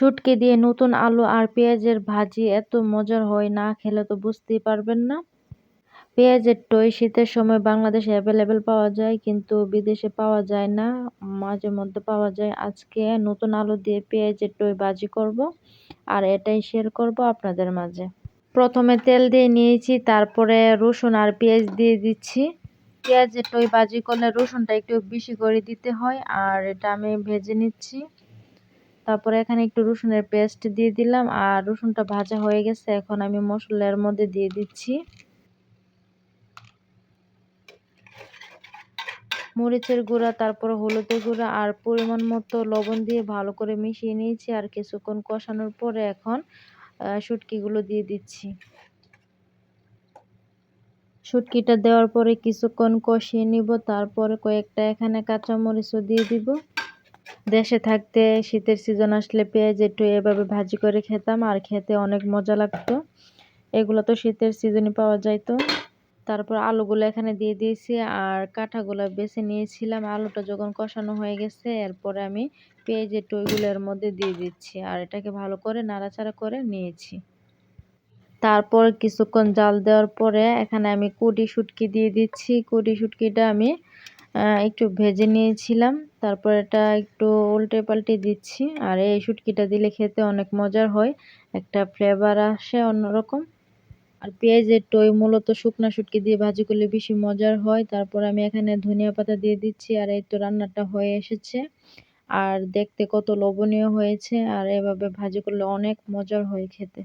শুটকি দিয়ে নতুন আলু আর পেঁয়াজের ভাজি এত মজার হয়, না খেলে তো বুঝতেই পারবেন না। পেঁয়াজের টই শীতের সময় বাংলাদেশে অ্যাভেলেবেল পাওয়া যায়, কিন্তু বিদেশে পাওয়া যায় না। মাঝে মধ্যে পাওয়া যায়। আজকে নতুন আলু দিয়ে পেঁয়াজের টই ভাজি করব আর এটাই শেয়ার করব আপনাদের মাঝে। প্রথমে তেল দিয়ে নিয়েছি, তারপরে রসুন আর পেঁয়াজ দিয়ে দিচ্ছি। পেঁয়াজের টই ভাজি করলে রসুনটা একটু বেশি করে দিতে হয়, আর এটা আমি ভেজে নিচ্ছি। তারপরে এখানে একটু রসুনের পেস্ট দিয়ে দিলাম আর রসুনটা ভাজা হয়ে গেছে। এখন আমি মশলার মধ্যে দিয়ে দিচ্ছি। মরিচের গুঁড়া, তারপর হলুদের গুঁড়া আর পরিমাণ মতো লবণ দিয়ে ভালো করে মিশিয়ে নিয়েছি আর কিছুক্ষণ কষানোর পরে এখন শুটকিগুলো দিয়ে দিচ্ছি। শুটকিটা দেওয়ার পরে কিছুক্ষণ কষিয়ে নিব, তারপরে কয়েকটা এখানে কাঁচামরিচও দিয়ে দিব। দেশে থাকতে শীতের সিজন আসলে পেঁয়াজ একটু এভাবে ভাজি করে খেতাম, আর খেতে অনেক মজা লাগতো। এগুলো তো শীতের সিজনে পাওয়া যাইতো। তারপর আলুগুলো এখানে দিয়ে দিয়েছি, আর কাঁঠাগুলো বেছে নিয়েছিলাম। আলুটা যখন কষানো হয়ে গেছে, এরপরে আমি পেঁয়াজের টইগুলোর মধ্যে দিয়ে দিচ্ছি, আর এটাকে ভালো করে নাড়াচাড়া করে নিয়েছি। তারপর কিছুক্ষণ জাল দেওয়ার পরে এখানে আমি কুটি শুটকি দিয়ে দিচ্ছি। কুটি শুটকিটা আমি একটু ভেজে নিয়েছিলাম। তারপর এটা একটু উল্টে পাল্টে দিচ্ছি। আর এই শুটকিটা দিলে খেতে অনেক মজার হয়। একটা ফ্লেভার আসে অন্যরকম। আর পেঁয়াজের টই মূলত শুকনা শুটকি দিয়ে ভাজি করলে বেশি মজার হয়। তারপর আমি এখানে ধনিয়া পাতা দিয়ে দিচ্ছি আর এই তো রান্নাটা হয়ে এসেছে। আর দেখতে কত লোভনীয় হয়েছে। আর এভাবে ভাজি করলে অনেক মজার হয় খেতে।